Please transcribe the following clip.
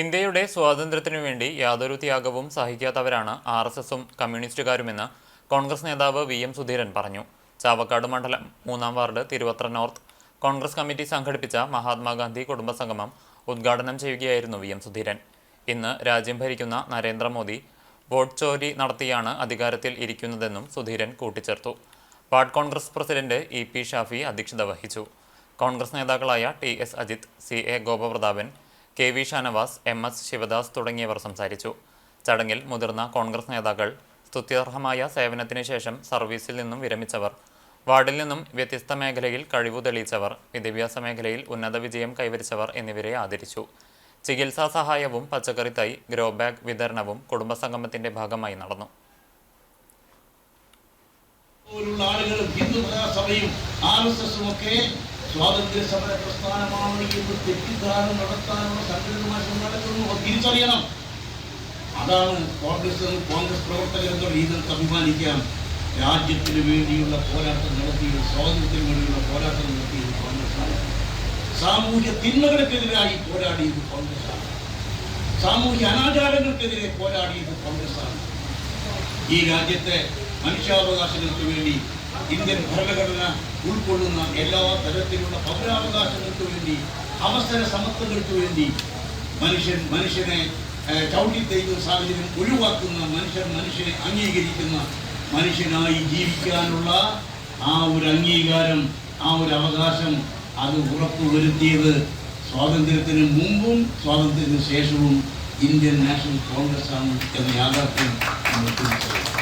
ഇന്ത്യയുടെ സ്വാതന്ത്ര്യത്തിനു വേണ്ടി യാതൊരു ത്യാഗവും സഹിക്കാത്തവരാണ് ആർ എസ് എസും കമ്മ്യൂണിസ്റ്റുകാരുമെന്ന് കോൺഗ്രസ് നേതാവ് വി എം സുധീരൻ പറഞ്ഞു. ചാവക്കാട് മണ്ഡലം മൂന്നാം ward Thiruvathra north. Congress committee സംഘടിപ്പിച്ച മഹാത്മാഗാന്ധി കുടുംബസംഗമം ഉദ്ഘാടനം ചെയ്യുകയായിരുന്നു വി എം സുധീരൻ. ഇന്ന് രാജ്യം ഭരിക്കുന്ന നരേന്ദ്രമോദി വോട്ട് ചോരി നടത്തിയാണ് അധികാരത്തിൽ ഇരിക്കുന്നതെന്നും സുധീരൻ കൂട്ടിച്ചേർത്തു. Ward Congress president E P Shafi അധ്യക്ഷത വഹിച്ചു. കോൺഗ്രസ് നേതാക്കളായ T S Ajith C A Gopaprathapan K V Shanavas M S Sivadas തുടങ്ങിയവർ സംസാരിച്ചു. ചടങ്ങിൽ മുതിർന്ന കോൺഗ്രസ് നേതാക്കൾ സ്തുത്യർഹമായ സേവനത്തിന് ശേഷം സർവീസിൽ നിന്നും വിരമിച്ചവർ വാർഡിൽ നിന്നും വ്യത്യസ്ത മേഖലയിൽ കഴിവു തെളിയിച്ചവർ വിദ്യാഭ്യാസ മേഖലയിൽ ഉന്നത വിജയം കൈവരിച്ചവർ എന്നിവരെ ആദരിച്ചു. ചികിത്സാ സഹായവും പച്ചക്കറി തൈ ഗ്രോ ബാഗ് വിതരണവും കുടുംബസംഗമത്തിന്റെ ഭാഗമായി നടന്നു. ആളുകളും ഹിന്ദു മഹാസഭയും ആർ എസ് എസും ഒക്കെ സ്വാതന്ത്ര്യ സമര പ്രസ്ഥാനമാണ് എന്ന് തെറ്റിദ്ധാരണ നടത്താനുള്ള സംഘടിതമായ ശ്രമം നടക്കുന്നു. അത് തിരിച്ചറിയണം. അതാണ് കോൺഗ്രസ് കോൺഗ്രസ് പ്രവർത്തകർ എന്ന രീതിയിൽ അഭിമാനിക്കാം രാജ്യത്തിന് വേണ്ടിയുള്ള പോരാട്ടം നടത്തിയത് സ്വാതന്ത്ര്യത്തിന് വേണ്ടിയുള്ള പോരാട്ടം നടത്തിയത് കോൺഗ്രസ്സാണ്. സാമൂഹ്യ തിന്മകൾക്കെതിരായി പോരാടിയത് കോൺഗ്രസ്സാണ്. സാമൂഹ്യ അനാചാരങ്ങൾക്കെതിരെ പോരാടിയത് കോൺഗ്രസ്സാണ്. ഈ രാജ്യത്തെ മനുഷ്യാവകാശങ്ങൾക്ക് വേണ്ടി ഇന്ത്യൻ ഭരണഘടന ഉൾക്കൊള്ളുന്ന എല്ലാ തരത്തിലുള്ള പൗരാവകാശങ്ങൾക്ക് വേണ്ടി അവസര സമത്വങ്ങൾക്ക് വേണ്ടി മനുഷ്യൻ മനുഷ്യനെ ചവിട്ടിത്തേക്കുന്ന സാഹചര്യം ഒഴിവാക്കുന്ന മനുഷ്യൻ മനുഷ്യനെ അംഗീകരിക്കുന്ന മനുഷ്യനായി ജീവിക്കാനുള്ള ആ ഒരു അംഗീകാരം ആ ഒരു അവകാശം അത് ഉറപ്പുവരുത്തിയത് സ്വാതന്ത്ര്യത്തിന് മുമ്പും സ്വാതന്ത്ര്യത്തിന് ശേഷവും ഇന്ത്യൻ നാഷണൽ കോൺഗ്രസ് ആണ് എന്ന യാഥാർത്ഥ്യം നമ്മൾ തിരിച്ചറിയണം